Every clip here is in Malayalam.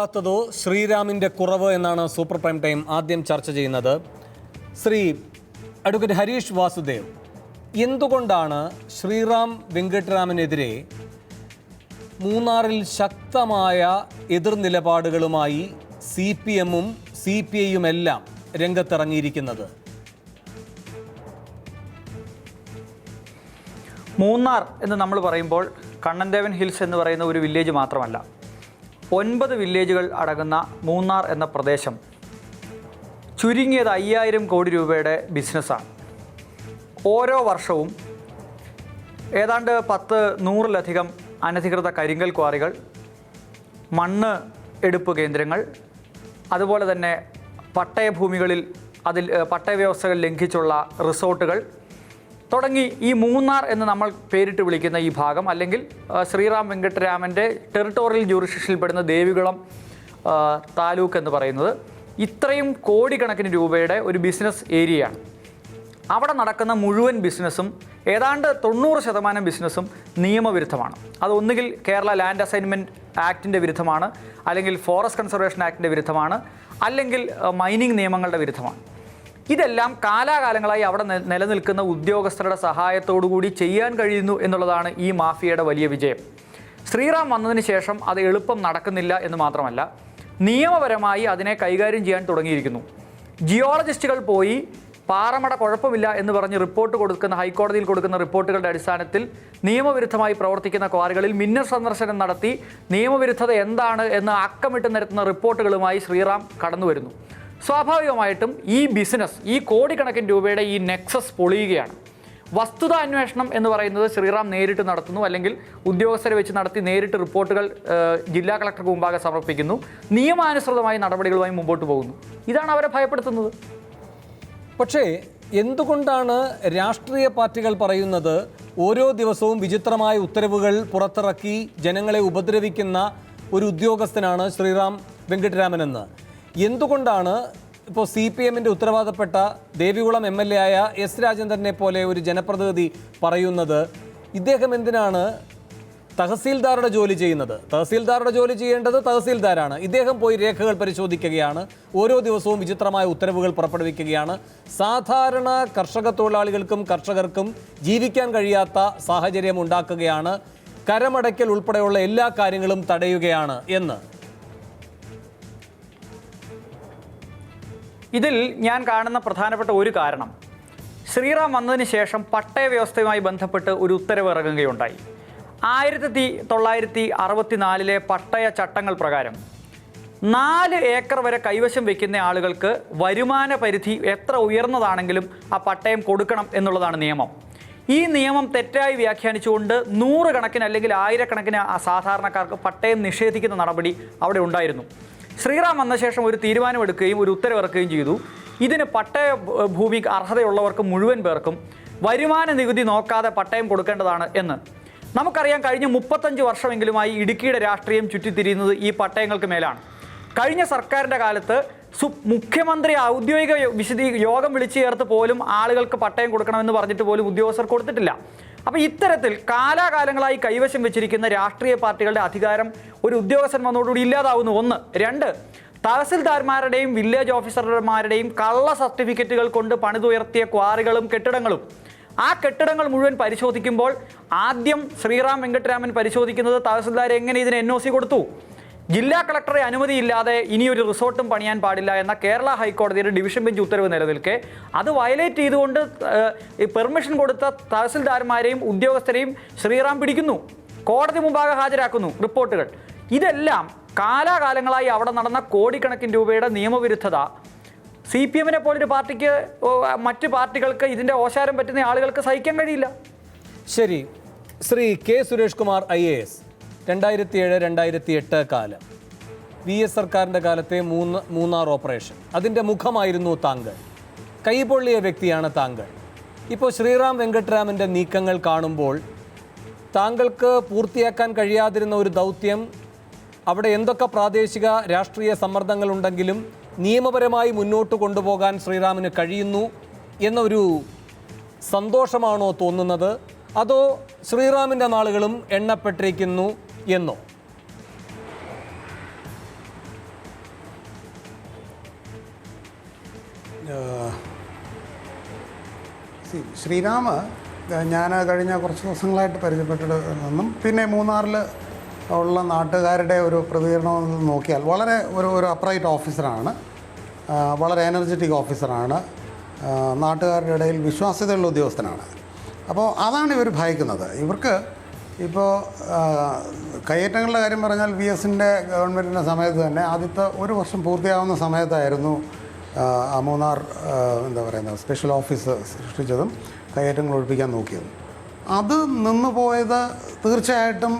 കൊള്ളാത്തതോ ശ്രീരാമിന്റെ കുറവ് എന്നാണ് സൂപ്പർ പ്രൈം ടൈം ആദ്യം ചർച്ച ചെയ്യുന്നത്. ശ്രീ അഡ്വക്കേറ്റ് ഹരീഷ് വാസുദേവ് എന്തുകൊണ്ടാണ് ശ്രീറാം വെങ്കട്ടരാമനെതിരെ മൂന്നാറിൽ ശക്തമായ എതിർ നിലപാടുകളുമായി സി പി എമ്മും സി പി ഐയും എല്ലാം രംഗത്തിറങ്ങിയിരിക്കുന്നത്? മൂന്നാർ എന്ന് നമ്മൾ പറയുമ്പോൾ കണ്ണൻദേവൻ ഹിൽസ് എന്ന് പറയുന്ന ഒരു വില്ലേജ് മാത്രമല്ല. ഒൻപത് വില്ലേജുകൾ അടങ്ങുന്ന മൂന്നാർ എന്ന പ്രദേശം ചുരുങ്ങിയത് അയ്യായിരം കോടി രൂപയുടെ ബിസിനസ്സാണ്. ഓരോ വർഷവും ഏതാണ്ട് പത്ത് നൂറിലധികം അനധികൃത കരിങ്കൽ ക്വാറികൾ മണ്ണ് എടുപ്പ് കേന്ദ്രങ്ങൾ അതുപോലെ തന്നെ പട്ടയഭൂമികളിൽ അതിൽ പട്ടയ വ്യവസ്ഥകൾ ലംഘിച്ചുള്ള റിസോർട്ടുകൾ തുടങ്ങി ഈ മൂന്നാർ എന്ന് നമ്മൾ പേരിട്ട് വിളിക്കുന്ന ഈ ഭാഗം അല്ലെങ്കിൽ ശ്രീറാം വെങ്കട്ടരാമന്റെ ടെറിട്ടോറിയൽ ജൂറിസ്ഡിക്ഷനിൽപ്പെടുന്ന ദേവികുളം താലൂക്ക് എന്ന് പറയുന്നത് ഇത്രയും കോടിക്കണക്കിന് രൂപയുടെ ഒരു ബിസിനസ് ഏരിയയാണ് അവിടെ നടക്കുന്ന മുഴുവൻ ബിസിനസ്സും ഏതാണ്ട് തൊണ്ണൂറ് ശതമാനം ബിസിനസ്സും നിയമവിരുദ്ധമാണ്. അത് ഒന്നുകിൽ കേരള ലാൻഡ് അസൈൻമെന്റ് ആക്ടിന്റെ വിരുദ്ധമാണ് അല്ലെങ്കിൽ ഫോറസ്റ്റ് കൺസർവേഷൻ ആക്ടിന്റെ വിരുദ്ധമാണ് അല്ലെങ്കിൽ മൈനിങ് നിയമങ്ങളുടെ വിരുദ്ധമാണ്. ഇതെല്ലാം കാലാകാലങ്ങളായി അവിടെ നിലനിൽക്കുന്ന ഉദ്യോഗസ്ഥരുടെ സഹായത്തോടുകൂടി ചെയ്യാൻ കഴിയുന്നു എന്നുള്ളതാണ് ഈ മാഫിയയുടെ വലിയ വിജയം. ശ്രീറാം വന്നതിന് ശേഷം അത് എളുപ്പം നടക്കുന്നില്ല എന്ന് മാത്രമല്ല നിയമപരമായി അതിനെ കൈകാര്യം ചെയ്യാൻ തുടങ്ങിയിരിക്കുന്നു. ജിയോളജിസ്റ്റുകൾ പോയി പാറമട കുഴപ്പമില്ല എന്ന് പറഞ്ഞ് റിപ്പോർട്ട് കൊടുക്കുന്ന ഹൈക്കോടതിയിൽ കൊടുക്കുന്ന റിപ്പോർട്ടുകളുടെ അടിസ്ഥാനത്തിൽ നിയമവിരുദ്ധമായി പ്രവർത്തിക്കുന്ന ക്വാറികളിൽ മിന്നൽ സന്ദർശനം നടത്തി നിയമവിരുദ്ധത എന്താണ് എന്ന് അക്കമിട്ട് നിരത്തുന്ന റിപ്പോർട്ടുകളുമായി ശ്രീറാം കടന്നു വരുന്നു സ്വാഭാവികമായിട്ടും ഈ ബിസിനസ് ഈ കോടിക്കണക്കിന് രൂപയുടെ ഈ നെക്സസ് പൊളിയുകയാണ്. വസ്തുത അന്വേഷണം എന്ന് പറയുന്നത് ശ്രീറാം നേരിട്ട് നടത്തുന്നു അല്ലെങ്കിൽ ഉദ്യോഗസ്ഥരെ വെച്ച് നടത്തി നേരിട്ട് റിപ്പോർട്ടുകൾ ജില്ലാ കളക്ടർക്ക് മുമ്പാകെ സമർപ്പിക്കുന്നു. നിയമാനുസൃതമായ നടപടികളുമായി മുമ്പോട്ട് പോകുന്നു. ഇതാണ് അവരെ ഭയപ്പെടുത്തുന്നത്. പക്ഷേ എന്തുകൊണ്ടാണ് രാഷ്ട്രീയ പാർട്ടികൾ പറയുന്നത് ഓരോ ദിവസവും വിചിത്രമായ ഉത്തരവുകൾ പുറത്തിറക്കി ജനങ്ങളെ ഉപദ്രവിക്കുന്ന ഒരു ഉദ്യോഗസ്ഥനാണ് ശ്രീറാം വെങ്കട്ടരാമനെന്ന്? എന്തുകൊണ്ടാണ് ഇപ്പോൾ സി പി എമ്മിന്റെ ഉത്തരവാദപ്പെട്ട ദേവികുളം എം എൽ എ ആയ എസ് രാജേന്ദ്രനെ പോലെ ഒരു ജനപ്രതിനിധി പറയുന്നത് ഇദ്ദേഹം എന്തിനാണ് തഹസീൽദാരുടെ ജോലി ചെയ്യുന്നത്? തഹസീൽദാരുടെ ജോലി ചെയ്യേണ്ടത് തഹസീൽദാരാണ്. ഇദ്ദേഹം പോയി രേഖകൾ പരിശോധിക്കുകയാണ്. ഓരോ ദിവസവും വിചിത്രമായ ഉത്തരവുകൾ പുറപ്പെടുവിക്കുകയാണ്. സാധാരണ കർഷക തൊഴിലാളികൾക്കും കർഷകർക്കും ജീവിക്കാൻ കഴിയാത്ത സാഹചര്യം ഉണ്ടാക്കുകയാണ്. കരമടയ്ക്കൽ ഉൾപ്പെടെയുള്ള എല്ലാ കാര്യങ്ങളും തടയുകയാണ് എന്ന്. ഇതിൽ ഞാൻ കാണുന്ന പ്രധാനപ്പെട്ട ഒരു കാരണം. ശ്രീറാം വന്നതിന് ശേഷം പട്ടയ വ്യവസ്ഥയുമായി ബന്ധപ്പെട്ട് ഒരു ഉത്തരവ് ഇറങ്ങുകയുണ്ടായി. ആയിരത്തി തൊള്ളായിരത്തി അറുപത്തിനാലിലെ പട്ടയ ചട്ടങ്ങൾ പ്രകാരം നാല് ഏക്കർ വരെ കൈവശം വെക്കുന്ന ആളുകൾക്ക് വരുമാന പരിധി എത്ര ഉയർന്നതാണെങ്കിലും ആ പട്ടയം കൊടുക്കണം എന്നുള്ളതാണ് നിയമം. ഈ നിയമം തെറ്റായി വ്യാഖ്യാനിച്ചുകൊണ്ട് നൂറുകണക്കിന് അല്ലെങ്കിൽ ആയിരക്കണക്കിന് ആ സാധാരണക്കാർക്ക് പട്ടയം നിഷേധിക്കുന്ന നടപടി അവിടെ ഉണ്ടായിരുന്നു. ശ്രീറാം വന്ന ശേഷം ഒരു തീരുമാനമെടുക്കുകയും ഒരു ഉത്തരവിറക്കുകയും ചെയ്തു. ഇതിന് പട്ടയ ഭൂമി അർഹതയുള്ളവർക്ക് മുഴുവൻ പേർക്കും വരുമാന നികുതി നോക്കാതെ പട്ടയം കൊടുക്കേണ്ടതാണ് എന്ന്. നമുക്കറിയാം കഴിഞ്ഞ മുപ്പത്തഞ്ച് വർഷമെങ്കിലുമായി ഇടുക്കിയുടെ രാഷ്ട്രീയം ചുറ്റിത്തിരിയുന്നത് ഈ പട്ടയങ്ങൾക്ക് മേലാണ്. കഴിഞ്ഞ സർക്കാരിന്റെ കാലത്ത് സു മുഖ്യമന്ത്രി ഔദ്യോഗിക വിശദീ യോഗം വിളിച്ചു ചേർത്ത് പോലും ആളുകൾക്ക് പട്ടയം കൊടുക്കണമെന്ന് പറഞ്ഞിട്ട് പോലും ഉദ്യോഗസ്ഥർ കൊടുത്തിട്ടില്ല. അപ്പോൾ ഇത്തരത്തിൽ കാലാകാലങ്ങളായി കൈവശം വെച്ചിരിക്കുന്ന രാഷ്ട്രീയ പാർട്ടികളുടെ അധികാരം ഒരു ഉദ്യോഗസ്ഥൻ വന്നതോടുകൂടി ഇല്ലാതാവുന്നു. ഒന്ന്. രണ്ട്. തഹസിൽദാർമാരുടെയും വില്ലേജ് ഓഫീസർമാരുടെയും കള്ള സർട്ടിഫിക്കറ്റുകൾ കൊണ്ട് പണിതുയർത്തിയ ക്വാറികളും കെട്ടിടങ്ങളും. ആ കെട്ടിടങ്ങൾ മുഴുവൻ പരിശോധിക്കുമ്പോൾ ആദ്യം ശ്രീറാം വെങ്കട്ടരാമൻ പരിശോധിക്കുന്നത് തഹസിൽദാർ എങ്ങനെ ഇതിന് എൻ കൊടുത്തു? ജില്ലാ കളക്ടറെ അനുമതിയില്ലാതെ ഇനിയൊരു റിസോർട്ടും പണിയാൻ പാടില്ല എന്ന കേരള ഹൈക്കോടതിയുടെ ഡിവിഷൻ ബെഞ്ച് ഉത്തരവ് നിലനിൽക്കെ. അത് വയലേറ്റ് ചെയ്തുകൊണ്ട് പെർമിഷൻ കൊടുത്ത തഹസിൽദാർമാരെയും ഉദ്യോഗസ്ഥരെയും ശ്രീറാം പിടിക്കുന്നു. കോടതി മുമ്പാകെ ഹാജരാക്കുന്നു റിപ്പോർട്ടുകൾ. ഇതെല്ലാം കാലാകാലങ്ങളായി അവിടെ നടന്ന കോടിക്കണക്കിന് രൂപയുടെ നിയമവിരുദ്ധത. സി പി എമ്മിനെ പോലൊരു പാർട്ടിക്ക് മറ്റ് പാർട്ടികൾക്ക് ഇതിന്റെ ഓശാരം പറ്റുന്ന ആളുകൾക്ക് സഹിക്കാൻ കഴിയില്ല. ശരി. Shri K Suresh Kumar I A S. രണ്ടായിരത്തി ഏഴ് രണ്ടായിരത്തി എട്ട് കാലം. വി എസ് സർക്കാരിന്റെ കാലത്തെ മൂന്ന് മൂന്നാർ ഓപ്പറേഷൻ. അതിന്റെ മുഖമായിരുന്നു താങ്കൾ. കൈപൊള്ളിയ വ്യക്തിയാണ് താങ്കൾ. ഇപ്പോൾ ശ്രീറാം വെങ്കട്ടരാമന്റെ നീക്കങ്ങൾ കാണുമ്പോൾ താങ്കൾക്ക് പൂർത്തിയാക്കാൻ കഴിയാതിരുന്ന ഒരു ദൗത്യം അവിടെ എന്തൊക്കെ പ്രാദേശിക രാഷ്ട്രീയ സമ്മർദ്ദങ്ങളുണ്ടെങ്കിലും നിയമപരമായി മുന്നോട്ട് കൊണ്ടുപോകാൻ ശ്രീറാമിന് കഴിയുന്നു എന്നൊരു സന്തോഷമാണോ തോന്നുന്നത്? അതോ ശ്രീറാമിന്റെ നാളുകളും എണ്ണപ്പെട്ടിരിക്കുന്നു? എന്നോ? ശ്രീരാമ ഞാൻ കഴിഞ്ഞ കുറച്ച് ദിവസങ്ങളായിട്ട് പരിചയപ്പെട്ടിട്ടൊന്നും പിന്നെ മൂന്നാറിൽ ഉള്ള നാട്ടുകാരുടെ ഒരു പ്രതികരണം നോക്കിയാൽ വളരെ ഒരു ഒരു അപ്രൈറ്റ് ഓഫീസറാണ്. വളരെ എനർജറ്റിക് ഓഫീസറാണ്. നാട്ടുകാരുടെ ഇടയിൽ വിശ്വാസ്യതയുള്ള ഉദ്യോഗസ്ഥനാണ്. അപ്പോൾ അതാണ് ഇവർ ഭയക്കുന്നത്. ഇവർക്ക് ഇപ്പോൾ കയ്യേറ്റങ്ങളുടെ കാര്യം പറഞ്ഞാൽ വി എസിന്റെ ഗവൺമെന്റിന്റെ സമയത്ത് തന്നെ ആദ്യത്തെ ഒരു വർഷം പൂർത്തിയാവുന്ന സമയത്തായിരുന്നു മൂന്നാർ എന്താ പറയുന്നത് സ്പെഷ്യൽ ഓഫീസ് സൃഷ്ടിച്ചതും കയ്യേറ്റങ്ങൾ ഒഴിപ്പിക്കാൻ നോക്കിയതും. അത് നിന്ന് പോയത് തീർച്ചയായിട്ടും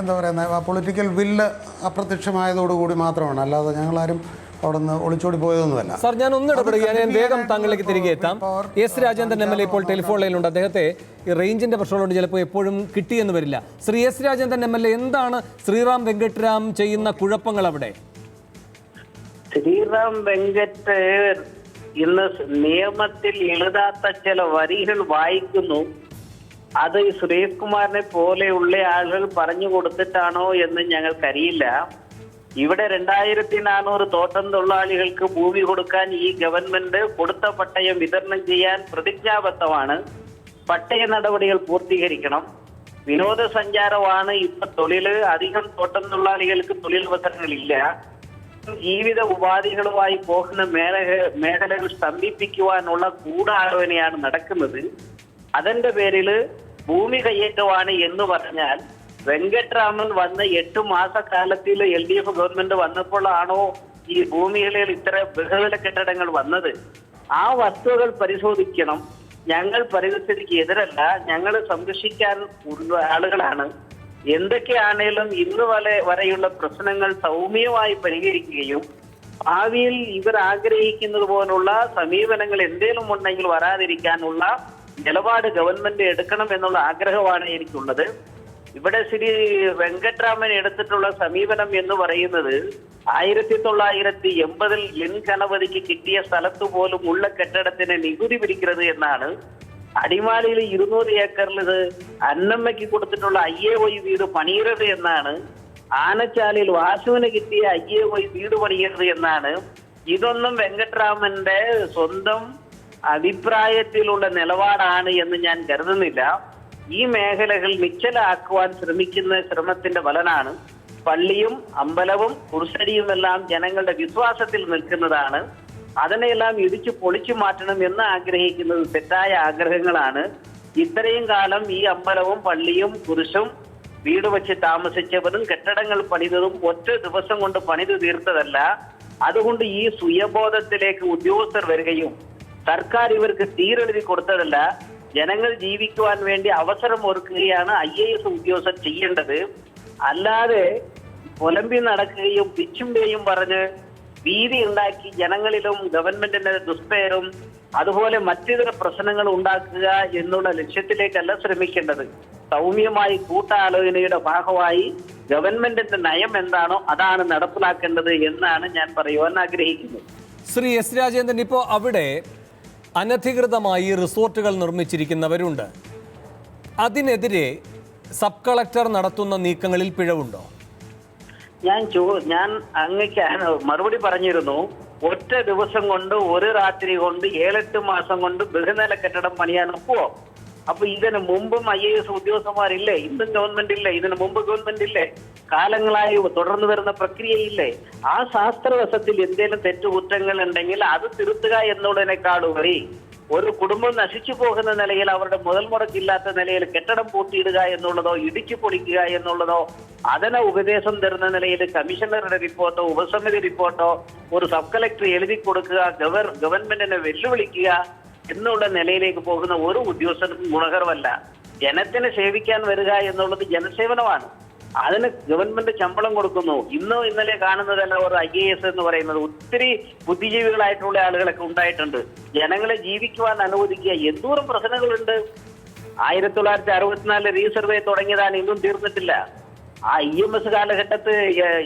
എന്താ പറയുന്നത് പൊളിറ്റിക്കൽ വില്ല് അപ്രത്യക്ഷമായതോടുകൂടി മാത്രമാണ്. അല്ലാതെ ഞങ്ങളാരും അവിടെ നിന്ന് ഒളിച്ചോടി പോയതൊന്നുമല്ല. സാർ ഞാൻ ഒന്ന് ഇടപെടുകയാണ്. ഞാൻ വേഗം താങ്കളിലേക്ക് തിരികെ എത്താം. S Rajendran M L A ഇപ്പോൾ ടെലിഫോൺ ലൈനിലുണ്ട്. അദ്ദേഹത്തെ ഈ റേഞ്ചിന്റെ പ്രശ്നമുണ്ട് ചിലപ്പോൾ എപ്പോഴും കിട്ടിയെന്ന് വരില്ല. Shri S Rajendran M L A എന്താണ് ശ്രീറാം വെങ്കട്ടരാം ചെയ്യുന്ന കുഴപ്പങ്ങൾ അവിടെ? ശ്രീറാം വെങ്കറ്റ് ഇന്ന് നിയമത്തിൽ എഴുതാത്ത ചില വരികൾ വായിക്കുന്നു. അത് ഈ സുരേഷ് കുമാറിനെ പോലെയുള്ള ആളുകൾ പറഞ്ഞു കൊടുത്തിട്ടാണോ എന്ന് ഞങ്ങൾക്കറിയില്ല. ഇവിടെ രണ്ടായിരത്തി നാനൂറ് തോട്ടം തൊഴിലാളികൾക്ക് ഭൂമി കൊടുക്കാൻ ഈ ഗവൺമെന്റ് കൊടുത്ത പട്ടയം വിതരണം ചെയ്യാൻ പ്രതിജ്ഞാബദ്ധമാണ്. പട്ടയ നടപടികൾ പൂർത്തീകരിക്കണം. വിനോദസഞ്ചാരമാണ് ഇപ്പൊ തൊഴിൽ. അധികം തോട്ടം തൊഴിലാളികൾക്ക് തൊഴിലവസരങ്ങളില്ല ജീവിത ഉപാധികളുമായി പോകുന്ന മേഖല മേഖലകൾ സ്തംഭിപ്പിക്കുവാനുള്ള ഗൂഢാലോചനയാണ് നടക്കുന്നത്. അതിന്റെ പേരിൽ ഭൂമി കയ്യേറ്റമാണ് എന്ന് പറഞ്ഞാൽ വെങ്കട്രാമൻ വന്ന എട്ട് മാസക്കാലത്തിൽ എൽ ഡി എഫ് ഗവൺമെന്റ് വന്നപ്പോഴാണോ ഈ ഭൂമികളിൽ ഇത്ര ബഹുവില കെട്ടിടങ്ങൾ വന്നത്? ആ വസ്തുതകൾ പരിശോധിക്കണം. ഞങ്ങൾ പരിസ്ഥിതിക്ക് എതിരല്ല. ഞങ്ങൾ സംരക്ഷിക്കാൻ ആളുകളാണ്. എന്തൊക്കെയാണേലും ഇന്ന് വരെ വരെയുള്ള പ്രശ്നങ്ങൾ സൗമ്യമായി പരിഹരിക്കുകയും ഭാവിയിൽ ഇവർ ആഗ്രഹിക്കുന്നത് പോലുള്ള സമീപനങ്ങൾ എന്തേലും ഉണ്ടെങ്കിൽ വരാതിരിക്കാനുള്ള നിലപാട് ഗവൺമെന്റ് എടുക്കണം എന്നുള്ള ആഗ്രഹമാണ് എനിക്കുള്ളത്. ഇവിടെ ശ്രീ വെങ്കട്രാമൻ എടുത്തിട്ടുള്ള സമീപനം എന്ന് പറയുന്നത് ആയിരത്തി തൊള്ളായിരത്തി എൺപതിൽ എൻ ഗണപതിക്ക് കിട്ടിയ സ്ഥലത്ത് പോലും ഉള്ള കെട്ടിടത്തിന് നികുതി പിടിക്കുന്നത് എന്നാണ്. അടിമാലിയിൽ ഇരുന്നൂറ് ഏക്കറിൽ ഇത് അന്നമ്മയ്ക്ക് കൊടുത്തിട്ടുള്ള ഐ എ വൈ വീട് പണിയരുത് എന്നാണ്. ആനച്ചാലിൽ വാസുവിന് കിട്ടിയ ഐ എ വൈ വീട് പണിയരുത് എന്നാണ്. ഇതൊന്നും വെങ്കട്രാമന്റെ സ്വന്തം അഭിപ്രായത്തിലുള്ള നിലപാടാണ് എന്ന് ഞാൻ കരുതുന്നില്ല. ഈ മേഖലകൾ നിശ്ചലാക്കുവാൻ ശ്രമിക്കുന്ന ശ്രമത്തിന്റെ ഫലനാണ് പള്ളിയും അമ്പലവും കുർസടിയും എല്ലാം ജനങ്ങളുടെ വിശ്വാസത്തിൽ നിൽക്കുന്നതാണ്. അതിനെയെല്ലാം ഇടിച്ചു പൊളിച്ചു മാറ്റണം എന്ന് ആഗ്രഹിക്കുന്നത് തെറ്റായ ആഗ്രഹങ്ങളാണ്. ഇത്രയും കാലം ഈ അമ്പലവും പള്ളിയും കുരിശും വീട് വെച്ച് താമസിച്ചവരും കെട്ടിടങ്ങൾ പണിതതും ഒറ്റ ദിവസം കൊണ്ട് പണിത് തീർത്തതല്ല. അതുകൊണ്ട് ഈ സുയബോധത്തിലേക്ക് ഉദ്യോഗസ്ഥർ വരികയും സർക്കാർ ഇവർക്ക് തീരെഴുതി കൊടുത്തതല്ല. ജനങ്ങൾ ജീവിക്കുവാൻ വേണ്ടി അവസരം ഒരുക്കുകയാണ് ഐ എ എസ് ഉദ്യോഗസ്ഥർ ചെയ്യേണ്ടത്. അല്ലാതെ പുലമ്പി നടക്കുകയും പിച്ചും പേയും പറഞ്ഞ് ഭീതി ഉണ്ടാക്കി ജനങ്ങളിലും ഗവൺമെന്റിന്റെ ദുഷ്പേരും അതുപോലെ മറ്റിതര പ്രശ്നങ്ങൾ ഉണ്ടാക്കുക എന്നുള്ള ലക്ഷ്യത്തിലേക്കല്ല ശ്രമിക്കേണ്ടത്. സൗമ്യമായി കൂട്ടാലോചനയുടെ ഭാഗമായി ഗവൺമെന്റിന്റെ നയം എന്താണോ അതാണ് നടപ്പിലാക്കേണ്ടത് എന്നാണ് ഞാൻ പറയുവാൻ ആഗ്രഹിക്കുന്നത് ശ്രീ എസ് രാജേന്ദ്രൻ ഇപ്പോ അവിടെ അനധികൃതമായി റിസോർട്ടുകൾ നിർമ്മിച്ചിരിക്കുന്നവരുണ്ട്. അതിനെതിരെ സബ് കളക്ടർ നടത്തുന്ന നീക്കങ്ങളിൽ പിഴവുണ്ടോ? ഞാൻ ചോ ഞാൻ അങ്ങക്ക് മറുപടി പറഞ്ഞിരുന്നു. ഒറ്റ ദിവസം കൊണ്ട് ഒരു രാത്രി കൊണ്ട് ഏഴെട്ട് മാസം കൊണ്ട് ബഹുനില കെട്ടിടം പണിയാൻ ഒക്കുവോ? അപ്പൊ ഇതിന് മുമ്പും ഐ എ എസ് ഉദ്യോഗസ്ഥന്മാരില്ലേ? ഇന്നും ഗവൺമെന്റ് ഇല്ലേ? ഇതിന് മുമ്പ് ഗവൺമെന്റ് ഇല്ലേ? കാലങ്ങളായി തുടർന്നു വരുന്ന പ്രക്രിയയില്ലേ? ആ ശാസ്ത്രവശത്തിൽ എന്തെങ്കിലും തെറ്റുകുറ്റങ്ങൾ ഉണ്ടെങ്കിൽ അത് തിരുത്തുക എന്നുള്ളതിനേക്കാളുപരി ഒരു കുടുംബം നശിച്ചു പോകുന്ന നിലയിൽ അവരുടെ മുതൽ മുടക്കില്ലാത്ത നിലയിൽ കെട്ടിടം പൂട്ടിയിടുക എന്നുള്ളതോ ഇടിച്ചു പൊളിക്കുക എന്നുള്ളതോ അതിന് ഉപദേശം തരുന്ന നിലയിൽ കമ്മീഷണറുടെ റിപ്പോർട്ടോ ഉപസമിതി റിപ്പോർട്ടോ ഒരു സബ് കളക്ടർ എഴുതി കൊടുക്കുക ഗവർ ഗവൺമെന്റിനെ വെല്ലുവിളിക്കുക എന്നുള്ള നിലയിലേക്ക് പോകുന്ന ഒരു ഉദ്യോഗസ്ഥർക്കും ഗുണകരമല്ല. ജനത്തിനെ സേവിക്കാൻ വരിക എന്നുള്ളത് ജനസേവനമാണ്. അതിന് ഗവൺമെന്റ് ശമ്പളം കൊടുക്കുന്നു. ഇന്നോ ഇന്നലെ കാണുന്നതല്ല ഒരു ഐ എ എസ് എന്ന് പറയുന്നത്. ഒത്തിരി ബുദ്ധിജീവികളായിട്ടുള്ള ആളുകളൊക്കെ ഉണ്ടായിട്ടുണ്ട്. ജനങ്ങളെ ജീവിക്കുവാൻ അനുവദിക്കുക. എന്തോരം പ്രശ്നങ്ങളുണ്ട്. ആയിരത്തി തൊള്ളായിരത്തി അറുപത്തിനാലിൽ റീസർവേ തുടങ്ങിയതാണ് ഇന്നും തീർന്നിട്ടില്ല. ആ ഇ എം എസ് കാലഘട്ടത്ത്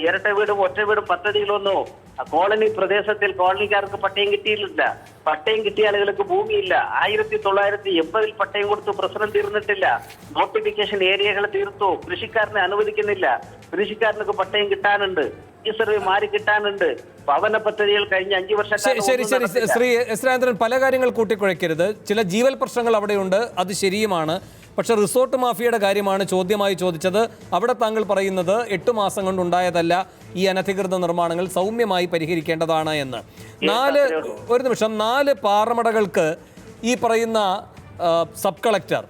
ഇരട്ട വീടും ഒറ്റ വീടും പദ്ധതികളൊന്നും ആ കോളനി പ്രദേശത്തിൽ കോളനിക്കാർക്ക് പട്ടയം കിട്ടിയിട്ടില്ല. പട്ടയം കിട്ടിയ ആളുകൾക്ക് ഭൂമിയില്ല. ആയിരത്തി തൊള്ളായിരത്തി എൺപതിൽ പട്ടയം കൊടുത്തു പ്രശ്നം തീർന്നിട്ടില്ല. നോട്ടിഫിക്കേഷൻ ഏരിയകൾ തീർത്തു. കൃഷിക്കാരനെ അനുവദിക്കുന്നില്ല. കൃഷിക്കാരനൊക്കെ പട്ടയം കിട്ടാനുണ്ട്. ഈ സർവേ മാറി കിട്ടാനുണ്ട്. ഭവന പദ്ധതികൾ കഴിഞ്ഞ അഞ്ചു ശരി ശരി ശരി. വർഷം ശ്രീ എസ് രാജേന്ദ്രൻ പല കാര്യങ്ങൾ കൂട്ടിക്കുഴയ്ക്കരുത്. ചില ജീവൽ പ്രശ്നങ്ങൾ അവിടെയുണ്ട്. അത് ശരിയുമാണ്. പക്ഷെ റിസോർട്ട് മാഫിയയുടെ കാര്യമാണ് ചോദ്യമായി ചോദിച്ചത്. അവിടെ താങ്കൾ പറയുന്നത് എട്ട് മാസം കൊണ്ടുണ്ടായതല്ല ഈ അനധികൃത നിർമ്മാണങ്ങൾ സൗമ്യമായി പരിഹരിക്കേണ്ടതാണ് എന്ന്. നാല് ഒരു നിമിഷം നാല് പാറമടകൾക്ക് ഈ പറയുന്ന സബ് കളക്ടർ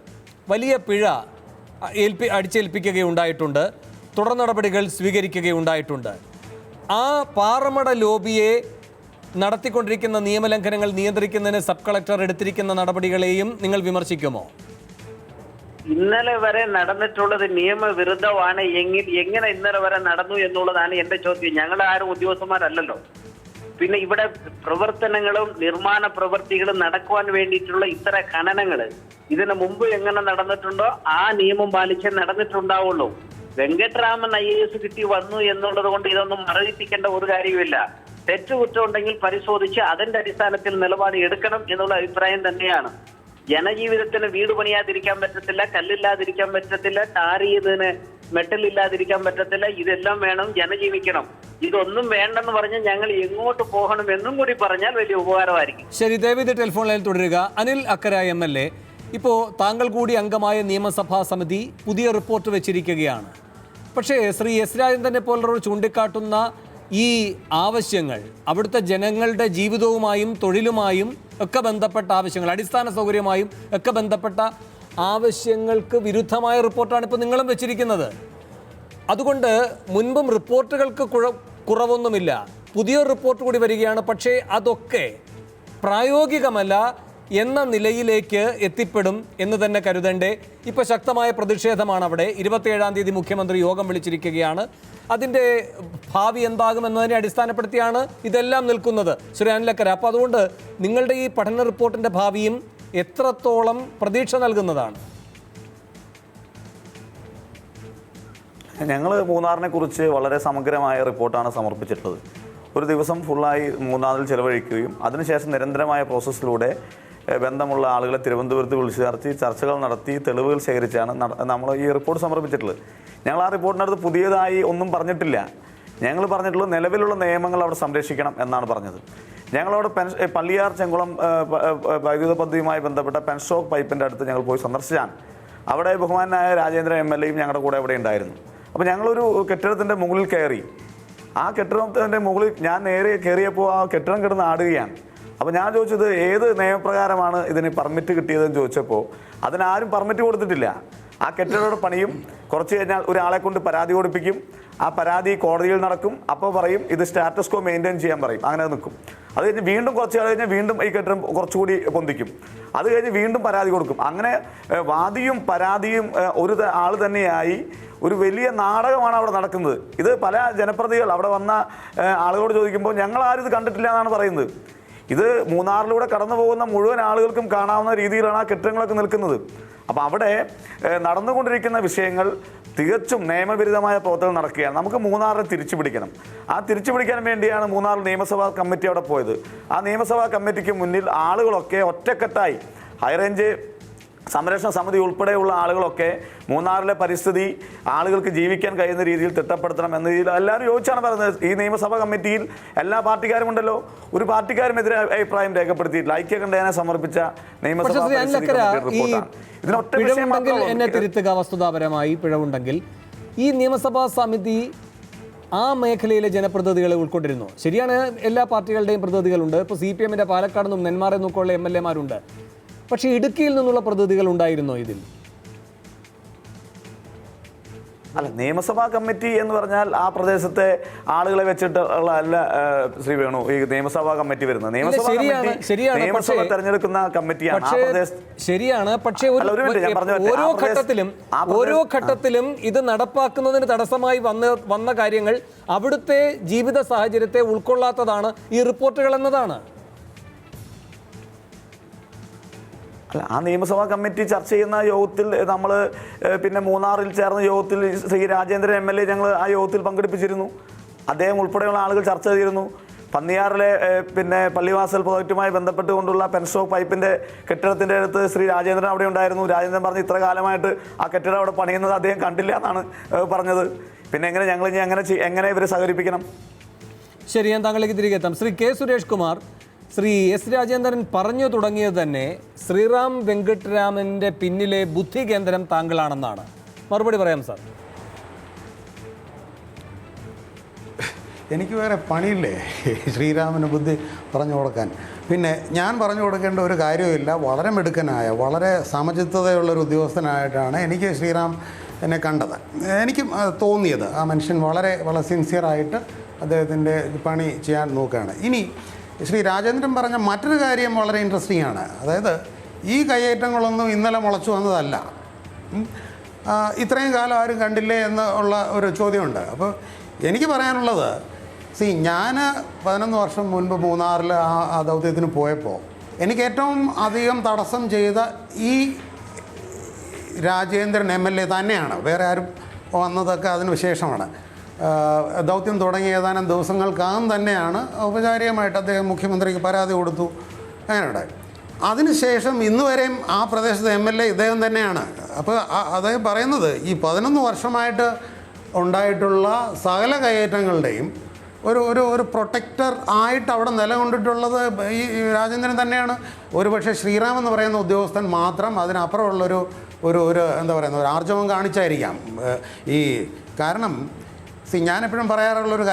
വലിയ പിഴ ഏൽപ്പി അടിച്ചേൽപ്പിക്കുകയുണ്ടായിട്ടുണ്ട്. തുടർ നടപടികൾ സ്വീകരിക്കുകയുണ്ടായിട്ടുണ്ട്. ആ പാറമട ലോബിയെ നടത്തിക്കൊണ്ടിരിക്കുന്ന നിയമലംഘനങ്ങൾ നിയന്ത്രിക്കുന്നതിന് സബ് കളക്ടർ എടുത്തിരിക്കുന്ന നടപടികളെയും നിങ്ങൾ വിമർശിക്കുമോ? ഇന്നലെ വരെ നടന്നിട്ടുള്ളത് നിയമവിരുദ്ധമാണ്. എങ്കിൽ എങ്ങനെ ഇന്നലെ വരെ നടന്നു എന്നുള്ളതാണ് എന്റെ ചോദ്യം. ഞങ്ങൾ ആരും ഉദ്യോഗസ്ഥന്മാരല്ലല്ലോ. പിന്നെ ഇവിടെ പ്രവർത്തനങ്ങളും നിർമ്മാണ പ്രവൃത്തികളും നടക്കുവാൻ വേണ്ടിയിട്ടുള്ള ഇത്തര ഖനനങ്ങൾ ഇതിനു മുമ്പ് എങ്ങനെ നടന്നിട്ടുണ്ടോ ആ നിയമം പാലിച്ചേ നടന്നിട്ടുണ്ടാവുള്ളൂ. വെങ്കട്ടരാമൻ ഐ എസ് കിട്ടി വന്നു എന്നുള്ളത് കൊണ്ട് ഇതൊന്നും മറവിപ്പിക്കേണ്ട ഒരു കാര്യമില്ല തെറ്റുകുറ്റം ഉണ്ടെങ്കിൽ പരിശോധിച്ച് അതിന്റെ അടിസ്ഥാനത്തിൽ നിലപാട് എടുക്കണം എന്നുള്ള അഭിപ്രായം തന്നെയാണ്. ജനജീവിതത്തിന് വീട് പണിയാതിരിക്കാൻ പറ്റത്തില്ല കല്ലില്ലാതിരിക്കാൻ പറ്റത്തില്ല ടാർ ചെയ്തതിന് മെറ്റലില്ലാതിരിക്കാൻ പറ്റത്തില്ല ഇതെല്ലാം വേണം ജനജീവിക്കണം. ഇതൊന്നും വേണ്ടെന്ന് പറഞ്ഞ് ഞങ്ങൾ എങ്ങോട്ട് പോകണം എന്നും കൂടി പറഞ്ഞാൽ വലിയ ഉപകാരമായിരിക്കും. ശരി ദയവീത് ടെലിഫോൺ ലൈനിൽ തുടരുക. Anil Akkara M L A ഇപ്പോൾ താങ്കൾ കൂടി അംഗമായ നിയമസഭാ സമിതി പുതിയ റിപ്പോർട്ട് വെച്ചിരിക്കുകയാണ്. പക്ഷേ ശ്രീ എസ് രാജൻ തന്നെ പോലുള്ളവർ ചൂണ്ടിക്കാട്ടുന്ന ഈ ആവശ്യങ്ങൾ അവിടുത്തെ ജനങ്ങളുടെ ജീവിതവുമായും തൊഴിലുമായും ഒക്കെ ബന്ധപ്പെട്ട ആവശ്യങ്ങൾ അടിസ്ഥാന സൗകര്യമായും ഒക്കെ ബന്ധപ്പെട്ട ആവശ്യങ്ങൾക്ക് വിരുദ്ധമായ റിപ്പോർട്ടാണ് ഇപ്പോൾ നിങ്ങളും വെച്ചിരിക്കുന്നത്. അതുകൊണ്ട് മുൻപും റിപ്പോർട്ടുകൾക്ക് കുറവൊന്നുമില്ല. പുതിയൊരു റിപ്പോർട്ട് കൂടി വരികയാണ്. പക്ഷേ അതൊക്കെ പ്രായോഗികമല്ല എന്ന നിലയിലേക്ക് എത്തിപ്പെടും എന്ന് തന്നെ കരുതണ്ടേ. ഇപ്പോൾ ശക്തമായ പ്രതിഷേധമാണ് അവിടെ. ഇരുപത്തിയേഴാം തീയതി മുഖ്യമന്ത്രി യോഗം വിളിച്ചിരിക്കുകയാണ്. അതിന്റെ ഭാവി എന്താകും എന്നതിനെ അടിസ്ഥാനപ്പെടുത്തിയാണ് ഇതെല്ലാം നിൽക്കുന്നത്. ശ്രീ അനിലക്കര അപ്പോൾ അതുകൊണ്ട് നിങ്ങളുടെ ഈ പഠന റിപ്പോർട്ടിന്റെ ഭാവിയും എത്രത്തോളം പ്രതീക്ഷ നൽകുന്നതാണ്? ഞങ്ങൾ മൂന്നാറിനെ കുറിച്ച് വളരെ സമഗ്രമായ റിപ്പോർട്ടാണ് സമർപ്പിച്ചിട്ടുള്ളത്. ഒരു ദിവസം ഫുള്ളായി മൂന്നാറിൽ ചെലവഴിക്കുകയും അതിനുശേഷം നിരന്തരമായ പ്രോസസ്സിലൂടെ ബന്ധമുള്ള ആളുകളെ തിരുവനന്തപുരത്ത് വിളിച്ചു ചേർത്തി ചർച്ചകൾ നടത്തി തെളിവുകൾ ശേഖരിച്ചാണ് നമ്മൾ ഈ റിപ്പോർട്ട് സമർപ്പിച്ചിട്ടുള്ളത്. ഞങ്ങൾ ആ റിപ്പോർട്ടിനടുത്ത് പുതിയതായി ഒന്നും പറഞ്ഞിട്ടില്ല. ഞങ്ങൾ പറഞ്ഞിട്ടുള്ളത് നിലവിലുള്ള നിയമങ്ങൾ അവിടെ സംരക്ഷിക്കണം എന്നാണ് പറഞ്ഞത്. ഞങ്ങളവിടെ പെൻ ഏഹ്, പള്ളിയാർ ചെങ്കുളം വൈദ്യുത പദ്ധതിയുമായി ബന്ധപ്പെട്ട പെൻസ്റ്റോക്ക് പൈപ്പിന്റെ അടുത്ത് ഞങ്ങൾ പോയി സന്ദർശിച്ചാണ്. അവിടെ ബഹുമാനായ രാജേന്ദ്ര എം എൽ എയും ഞങ്ങളുടെ കൂടെ അവിടെ ഉണ്ടായിരുന്നു. അപ്പോൾ ഞങ്ങളൊരു കെട്ടിടത്തിന്റെ മുകളിൽ കയറി. ആ കെട്ടിടത്തിന്റെ മുകളിൽ ഞാൻ നേരെ കയറിയപ്പോൾ ആ കെട്ടിടം കിടന്ന് ആടുകയാണ്. അപ്പോൾ ഞാൻ ചോദിച്ചത് ഏത് നിയമപ്രകാരമാണ് ഇതിന് പെർമിറ്റ് കിട്ടിയതെന്ന് ചോദിച്ചപ്പോൾ അതിനാരും പെർമിറ്റ് കൊടുത്തിട്ടില്ല. ആ കെട്ടിടയുടെ പണിയും കുറച്ച് കഴിഞ്ഞാൽ ഒരാളെ കൊണ്ട് പരാതി കൊടുപ്പിക്കും. ആ പരാതി കോടതിയിൽ നടക്കും. അപ്പോൾ പറയും ഇത് സ്റ്റാറ്റസ് കോ മെയിന്റെയിൻ ചെയ്യാൻ പറയും. അങ്ങനെ നിൽക്കും. അത് കഴിഞ്ഞ് വീണ്ടും കുറച്ച് കാലം കഴിഞ്ഞാൽ വീണ്ടും ഈ കെട്ടിടം കുറച്ചുകൂടി പൊന്തിക്കും. അത് കഴിഞ്ഞ് വീണ്ടും പരാതി കൊടുക്കും. അങ്ങനെ വാദിയും പരാതിയും ഒരു ആൾ തന്നെയായി ഒരു വലിയ നാടകമാണ് അവിടെ നടക്കുന്നത്. ഇത് പല ജനപ്രതികൾ അവിടെ വന്ന ആളുകളോട് ചോദിക്കുമ്പോൾ ഞങ്ങൾ ആരും ഇത് കണ്ടിട്ടില്ല എന്നാണ് പറയുന്നത്. ഇത് മൂന്നാറിലൂടെ കടന്നു പോകുന്ന മുഴുവൻ ആളുകൾക്കും കാണാവുന്ന രീതിയിലാണ് ആ കെട്ടിടങ്ങളൊക്കെ നിൽക്കുന്നത്. അപ്പോൾ അവിടെ നടന്നുകൊണ്ടിരിക്കുന്ന വിഷയങ്ങൾ തികച്ചും നിയമവിരുദ്ധമായ പ്രവർത്തനം നടക്കുകയാണ്. നമുക്ക് മൂന്നാറിനെ തിരിച്ചു പിടിക്കണം. ആ തിരിച്ചു പിടിക്കാൻ വേണ്ടിയാണ് മൂന്നാർ നിയമസഭാ കമ്മിറ്റി അവിടെ പോയത്. ആ നിയമസഭാ കമ്മിറ്റിക്ക് മുന്നിൽ ആളുകളൊക്കെ ഒറ്റക്കെട്ടായി. ഹൈറേഞ്ച് സംരക്ഷണ സമിതി ഉൾപ്പെടെയുള്ള ആളുകളൊക്കെ മൂന്നാറിലെ പരിസ്ഥിതി ആളുകൾക്ക് ജീവിക്കാൻ കഴിയുന്ന രീതിയിൽ തിട്ടപ്പെടുത്തണം എന്ന രീതിയിൽ എല്ലാവരും യോജിച്ചാണ് പറയുന്നത്. ഈ നിയമസഭാ കമ്മിറ്റിയിൽ എല്ലാ പാർട്ടിക്കാരും ഉണ്ടല്ലോ. ഒരു പാർട്ടിക്കാരും എതിരെ അഭിപ്രായം രേഖപ്പെടുത്തിയിട്ടില്ല. ഐക്യകണ്ഠേന സമർപ്പിച്ച നിയമസഭാ എന്നെ തിരുത്തുക വസ്തുതാപരമായി പിഴവുണ്ടെങ്കിൽ ഈ നിയമസഭാ സമിതി ആ മേഖലയിലെ ജനപ്രതിനിധികളെ ഉൾക്കൊണ്ടിരുന്നു. ശരിയാണ് എല്ലാ പാർട്ടികളുടെയും പ്രതിനിധികളുണ്ട്. ഇപ്പോൾ സി പി എമ്മിന്റെ പാലക്കാട് നിന്നും നെന്മാറെ നിന്നൊക്കെയുള്ള എം എൽ എമാരുണ്ട് പക്ഷേ ഇടുക്കിയിൽ നിന്നുള്ള പ്രതിനിധികൾ ഉണ്ടായിരുന്നോ ഇതിൽ? അല്ല നിയമസഭാ കമ്മിറ്റി എന്ന് പറഞ്ഞാൽ ആ പ്രദേശത്തെ ആളുകളെ വെച്ചിട്ടുള്ള അല്ല ശ്രീ വേണു ഈ നിയമസഭാ കമ്മിറ്റി വരുന്നത്. നിയമസഭാ നിയമസഭ പക്ഷേ- തെരഞ്ഞെടുക്കുന്ന കമ്മിറ്റിയാണ് ശരിയാണ്. പക്ഷേ. ഓരോ ഘട്ടത്തിലും ഓരോ ഘട്ടത്തിലും ഇത് നടപ്പാക്കുന്നതിന് തടസ്സമായി വന്ന വന്ന കാര്യങ്ങൾ അവിടുത്തെ ജീവിത സാഹചര്യത്തെ ഉൾക്കൊള്ളാത്തതാണ് ഈ റിപ്പോർട്ടുകൾ എന്നതാണ്. ആ നിയമസഭാ കമ്മിറ്റി ചർച്ച ചെയ്യുന്ന യോഗത്തിൽ നമ്മൾ പിന്നെ മൂന്നാറിൽ ചേർന്ന യോഗത്തിൽ Shri Rajendran M L A ഞങ്ങൾ ആ യോഗത്തിൽ പങ്കെടുപ്പിച്ചിരുന്നു. അദ്ദേഹം ഉൾപ്പെടെയുള്ള ആളുകൾ ചർച്ച ചെയ്തിരുന്നു. പന്നിയാറിലെ പിന്നെ പള്ളിവാസൽ പ്രോജക്റ്റുമായി ബന്ധപ്പെട്ടുകൊണ്ടുള്ള പെൻസോ പൈപ്പിന്റെ കെട്ടിടത്തിന്റെ അടുത്ത് ശ്രീ രാജേന്ദ്രൻ അവിടെ ഉണ്ടായിരുന്നു. രാജേന്ദ്രൻ പറഞ്ഞു ഇത്ര കാലമായിട്ട് ആ കെട്ടിടം അവിടെ പണിയുന്നത് അദ്ദേഹം കണ്ടില്ല എന്നാണ് പറഞ്ഞത്. പിന്നെ എങ്ങനെ ഞങ്ങൾ ഇനി എങ്ങനെ എങ്ങനെ ഇവരെ സഹകരിപ്പിക്കണം? ശരി ഞാൻ താങ്കളിലേക്ക് തിരികെ എത്താം. ശ്രീ കെ സുരേഷ് കുമാർ ശ്രീ എസ് രാജേന്ദ്രൻ പറഞ്ഞു തുടങ്ങിയത് തന്നെ ശ്രീറാം വെങ്കട്ടരാമന്റെ പിന്നിലെ ബുദ്ധി കേന്ദ്രം താങ്കളാണെന്നാണ്. മറുപടി പറയാം സാർ. എനിക്ക് വേറെ പണിയില്ലേ? ശ്രീരാമന് ബുദ്ധി പറഞ്ഞു കൊടുക്കാൻ. പിന്നെ ഞാൻ പറഞ്ഞു കൊടുക്കേണ്ട ഒരു കാര്യമില്ല വളരെ മിടുക്കനായ വളരെ സമചിത്തതയുള്ള ഒരു ഉദ്യോഗസ്ഥനായിട്ടാണ് എനിക്ക് ശ്രീറാം എന്നെ കണ്ടത്. എനിക്കും തോന്നിയത്. ആ മനുഷ്യൻ വളരെ വളരെ സിൻസിയറായിട്ട് അദ്ദേഹത്തിന്റെ പണി ചെയ്യാൻ നോക്കുകയാണ്. ഇനി ശ്രീ രാജേന്ദ്രൻ പറഞ്ഞ മറ്റൊരു കാര്യം വളരെ ഇൻട്രസ്റ്റിംഗ് ആണ്. അതായത് ഈ കയ്യേറ്റങ്ങളൊന്നും ഇന്നലെ മുളച്ചു വന്നതല്ല. ഇത്രയും കാലം ആരും കണ്ടില്ലേ എന്ന് ഉള്ള ഒരു ചോദ്യമുണ്ട്. അപ്പോൾ എനിക്ക് പറയാനുള്ളത് സി ഞാൻ പതിനൊന്ന് വർഷം മുൻപ് മൂന്നാറിൽ ആ ദൗത്യത്തിന് പോയപ്പോൾ എനിക്ക് ഏറ്റവും അധികം തടസ്സം ചെയ്ത ഈ രാജേന്ദ്രൻ എം എൽ എ തന്നെയാണ്. വേറെ ആരും വന്നതൊക്കെ അതിന് ശേഷമാണ് ആ, ദൗത്യം തുടങ്ങിയ ഏതാനും ദിവസങ്ങൾക്കകം തന്നെയാണ് ഔപചാരികമായിട്ട് അദ്ദേഹം മുഖ്യമന്ത്രിക്ക് പരാതി കൊടുത്തു. അങ്ങനെയുണ്ട്. അതിനുശേഷം ഇന്ന് വരെയും ആ പ്രദേശത്തെ എം എൽ എ ഇദ്ദേഹം തന്നെയാണ്. അപ്പോൾ അദ്ദേഹം പറയുന്നത് ഈ പതിനൊന്ന് വർഷമായിട്ട് ഉണ്ടായിട്ടുള്ള സകല കയ്യേറ്റങ്ങളുടെയും ഒരു ഒരു ഒരു പ്രൊട്ടക്ടർ ആയിട്ട് അവിടെ നിലകൊണ്ടിട്ടുള്ളത് ഈ രാജേന്ദ്രൻ തന്നെയാണ്. ഒരുപക്ഷെ ശ്രീറാം എന്ന് പറയുന്ന ഉദ്യോഗസ്ഥൻ മാത്രം അതിനപ്പുറമുള്ളൊരു ഒരു ഒരു എന്താ പറയുന്ന ഒരു ആർജവം കാണിച്ചായിരിക്കാം. ഈ കാരണം സി ഞാനെപ്പോഴും പറയാറുള്ളൊരു